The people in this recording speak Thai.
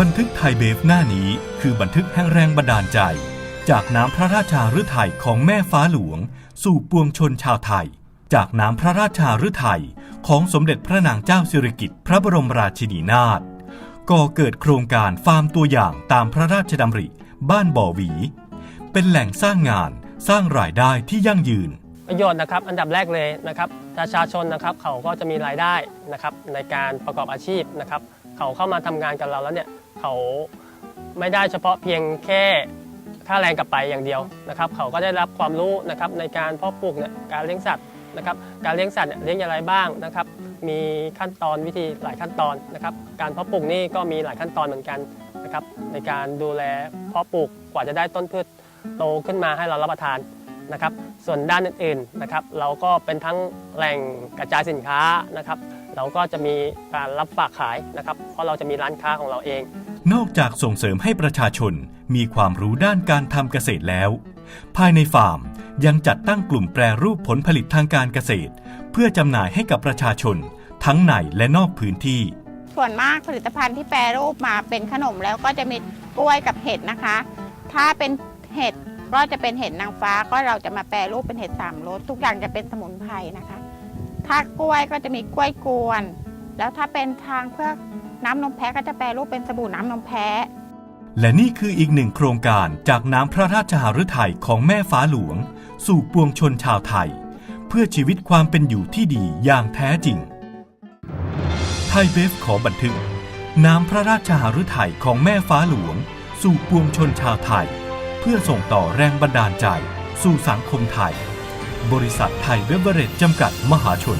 บันทึกไทยเบฟหน้านี้คือบันทึกแห่งแรงบันดาลใจ จากน้ำพระราชาฤทัยของแม่ฟ้าหลวง สู่ปวงชนชาวไทย จากน้ำพระราชาฤทัยของสมเด็จพระนางเจ้าสิริกิติ์พระบรมราชินีนาถก่อเกิดโครงการฟาร์มตัวอย่างตามพระราชดำริ บ้านบ่อหวี เป็นแหล่งสร้างงานสร้างรายได้ที่ยั่งยืน ประโยชน์นะครับอันดับแรกเลยนะครับประชาชนนะครับเขาก็จะมีรายได้นะครับในการประกอบอาชีพนะครับเขาเข้ามาทำงานกับเราแล้วเนี่ย เขาไม่ได้เฉพาะเพียงแค่ค่าแรงกลับไปอย่างเดียวนะครับ เขาก็ได้รับความรู้นะครับในการเพาะปลูกเนี่ยการเลี้ยงสัตว์นะครับ การเลี้ยงสัตว์เนี่ยเลี้ยงอย่างไรบ้างนะครับ มีขั้นตอนวิธีหลายขั้นตอนนะครับ การเพาะปลูกนี่ก็มีหลายขั้นตอนเหมือนกันนะครับในการดูแลเพาะปลูกกว่าจะได้ต้นพืชโตขึ้นมาให้เรารับประทานนะครับ ส่วนด้านอื่นๆนะครับ เราก็เป็นทั้งแหล่งกระจายสินค้านะครับ เราก็จะมีการรับฝากขายนะครับ เพราะเราจะมีร้านค้าของเราเอง นอกจากส่งเสริมให้ประชาชนมีความรู้ด้านการทำเกษตรแล้ว ภายในฟาร์มยังจัดตั้งกลุ่มแปรรูปผลผลิตทางการเกษตร เพื่อจำหน่ายให้กับประชาชน ทั้งในและนอกพื้นที่ ส่วนมากผลิตภัณฑ์ที่แปรรูปมาเป็นขนมแล้วก็จะมีกล้วยกับเห็ดนะคะ ถ้าเป็นเห็ดก็จะเป็นเห็ดนางฟ้าก็เราจะมาแปรรูปเป็นเห็ดสามรสทุกอย่างจะเป็นสมุนไพรนะคะ ถ้ากล้วยก็จะมีกล้วยกวน แล้วถ้าเป็นทางเพื่อ น้ำนมแพะก็จะแปรรูปเป็นสบู่น้ำนมแพะ และนี่คืออีกหนึ่งโครงการจากน้ำพระราชหฤทัยของแม่ฟ้าหลวง สู่ปวงชนชาวไทย เพื่อชีวิตความเป็นอยู่ที่ดีอย่างแท้จริง ไทยเบฟขอบันทึก น้ำพระราชหฤทัยของแม่ฟ้าหลวง สู่ปวงชนชาวไทย เพื่อส่งต่อแรงบันดาลใจ สู่สังคมไทย บริษัทไทยเบเวอเรจจำกัดมหาชน